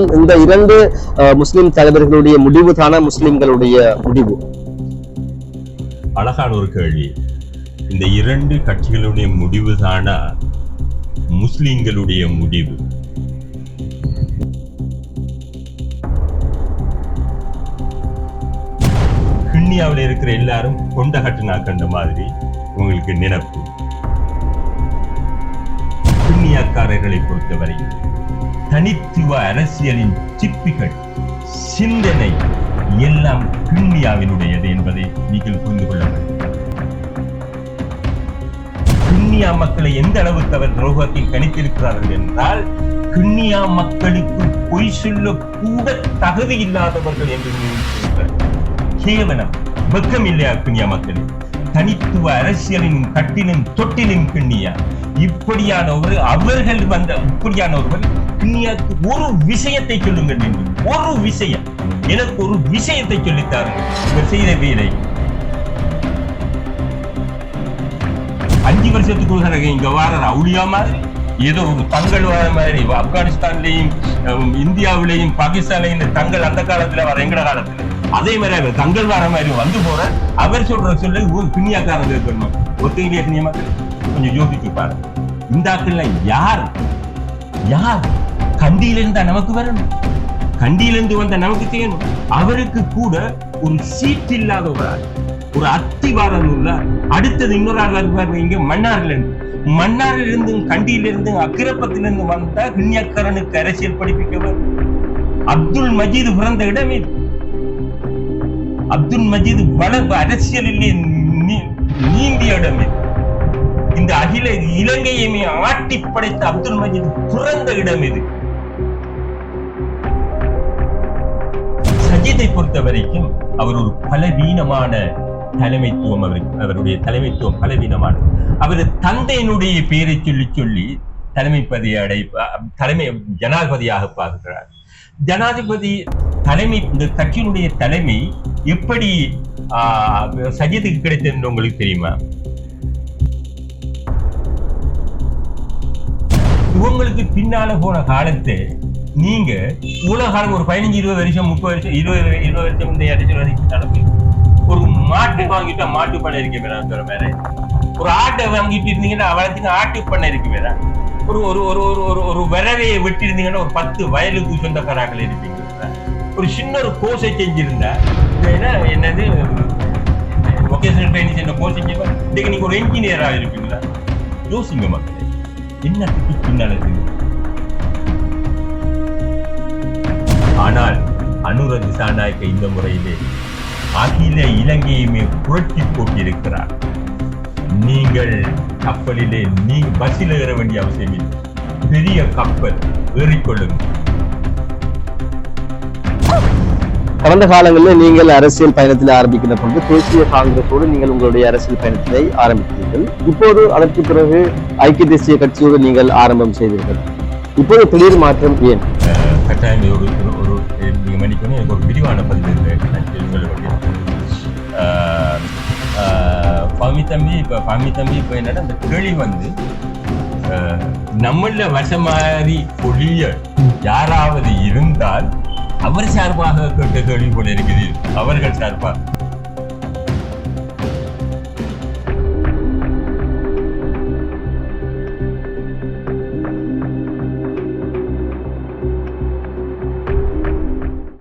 இந்த இரண்டு முஸ்லிம் தலைவர்களுடைய முடிவு தான முஸ்லிம்களுடைய முடிவு? அழகான ஒரு கேள்வி. இந்த இரண்டு கட்சிகளுடைய முடிவு தானா முஸ்லிம்களுடைய முடிவு? கிண்ணியாவில் இருக்கிற எல்லாரும் கொண்ட கட்டுனா கண்ட மாதிரி உங்களுக்கு நினைப்பு. கிண்ணியாக்காரர்களை பொறுத்தவரை தனித்துவ அரசியலின் சிப்பிகள் சிந்தனை எல்லாம் கிண்ணியாவினுடையது என்பதை நீங்கள் புரிந்து கொள்ள வேண்டும். கிண்ணியா மக்களை எந்த அளவுக்கு அவர் துரோகத்தில் கணித்திருக்கிறார்கள் என்றால் கிண்ணியா மக்களுக்கு பொய் சொல்ல கூட தகுதி இல்லாதவர்கள் என்று கேவலம் வெக்கம் இல்லையா கிண்ணியா மக்கள்? தனித்துவ அரசியலின் கட்டிலும் தொட்டிலும் கிண்ணியா. இப்படியானவர் அவர்கள் வந்த இப்படியானவர்கள் கிண்ணியாக்கு ஒரு விஷயத்தை சொல்லுங்கள் என்று. ஒரு விஷயம். எனக்கு ஒரு விஷயத்தை சொல்லித்தாருங்கள் இவர் செய்த வேலை அஞ்சு வருஷத்துக்கு ஒரு இங்க வாரர் அவுளியா மாதிரி? ஏதோ ஒரு தங்கள் வர மாதிரி ஆப்கானிஸ்தான்லயும் இந்தியாவிலையும் பாகிஸ்தான்லையும் தங்கள் அந்த காலத்துல வர எங்கட காலத்துல. அதே மாதிரி அவர் தங்கள் வர மாதிரி வந்து போற அவர் சொல்ற சொல்ல ஒரு பின்னியாக்காரங்க இருக்கணும் ஒத்திகளே பின்னியமா கொஞ்சம் யோசிச்சு பாருங்க. இந்த ஆட்கள்ல யார்? யார்? கண்டியில இருந்தா நமக்கு வரணும். கண்டியிலிருந்து வந்த நமக்கு செய்யணும் அவருக்கு கூட ஒரு சீட் இல்லாத ஒரு ஆள் ஒரு அத்திவாரம் உள்ள அடுத்தது இன்னொரு ஆள் வருவார் இங்க மன்னார்ல இருந்து மன்னாரில் இருந்தும் கண்டியில அக்கிரப்பத்திலிருந்து வந்த கிண்ணியக்காரனுக்கு அரசியல் படிப்பிக்கவர். அப்துல் மஜீது பிறந்த இடம் இது. அப்துல் மஜீது வளர்ப்பு அரசியலிலே நீ- நீந்திய இடம் இது. இந்த அகில இலங்கையுமே ஆட்டி படைத்த அப்துல் மஜீது பிறந்த இடம் இது. சஜிதை பொறுத்த வரைக்கும் அவர் ஒரு பலவீனமான தலைமைத்துவம் அவருக்கு அவருடைய தலைமைத்துவம் பலவீனமானது. அவர் தந்தையினுடைய பெயரை சொல்லி சொல்லி தலைமை பதவியை அடை தலைமை ஜனாதிபதியாக பார்க்கிறார். ஜனாதிபதி தலைமை இந்த கட்சியினுடைய தலைமை எப்படி ஆஹ், சஜித்துக்கு கிடைத்தது என்று உங்களுக்கு தெரியுமா? இவங்களுக்கு பின்னால போன காலத்தை நீங்க இவ்வளவு காலம் ஒரு பதினஞ்சு இருபது வருஷம் முப்பது வருஷம் இருபது இருபது வருஷம் இந்த இடத்துல வரைக்கும் ஒரு மாட்டு வாங்கிட்டு மாட்டு இருக்க இருக்கு வேற வேற ஒரு ஆட்டை வாங்கிட்டு இருந்தீங்கன்னா வளர்த்துக்கு ஆட்டு பண்ணை இருக்கு வேற ஒரு ஒரு ஒரு ஒரு ஒரு ஒரு விரவையை வெட்டி இருந்தீங்கன்னா ஒரு பத்து வயலுக்கு சொந்தக்காராக்கள் இருப்பீங்க ஒரு சின்ன ஒரு கோர்ஸை செஞ்சிருந்தா என்னது? வொகேஷனல் ட்ரைனிங் என்ன கோர்ஸ் செஞ்சிருந்தா இன்னைக்கு நீங்க ஒரு என்ஜினியரா இருப்பீங்களா யோசிங்க மக்களே என்னத்துக்கு பின்னால இருக்கு ஆனால் அனுர திசாநாயக்க இந்த முறையிலே அகில இலங்கையுமே புரட்டி போட்டிருக்கிறார். நீங்கள் கப்பலிலே நீ பஸ்ஸில் ஏற வேண்டிய அவசியம் இல்லை. பெரிய கப்பல் ஏறிக்கொள்ளுங்கள் கடந்த காலங்களில் நீங்கள் அரசியல் பயணத்தில் ஆரம்பிக்கிற பொழுது தேசிய காங்கிரஸோடு நீங்கள் உங்களுடைய அரசியல் பயணத்தை ஆரம்பித்தீர்கள். இப்போது அதற்கு பிறகு ஐக்கிய தேசிய கட்சியோடு நீங்கள் ஆரம்பம் செய்தீர்கள். இப்போது திடீர் மாற்றம் ஏன்? கட்டாயம் இது ஒரு ஒரு- எனக்கு ஒரு விரிவான பதிவு இருக்கு. நான் தம்பி இப்போ பாமி தம்பி இப்போ என்னன்னா அந்த கேள்வி வந்து அஹ், நம்மள வசமாரி பொழிய யாராவது இருந்தால் அவர் சார்பாக கேட்ட கேள்வி போல இருக்குது அவர்கள் சார்பாக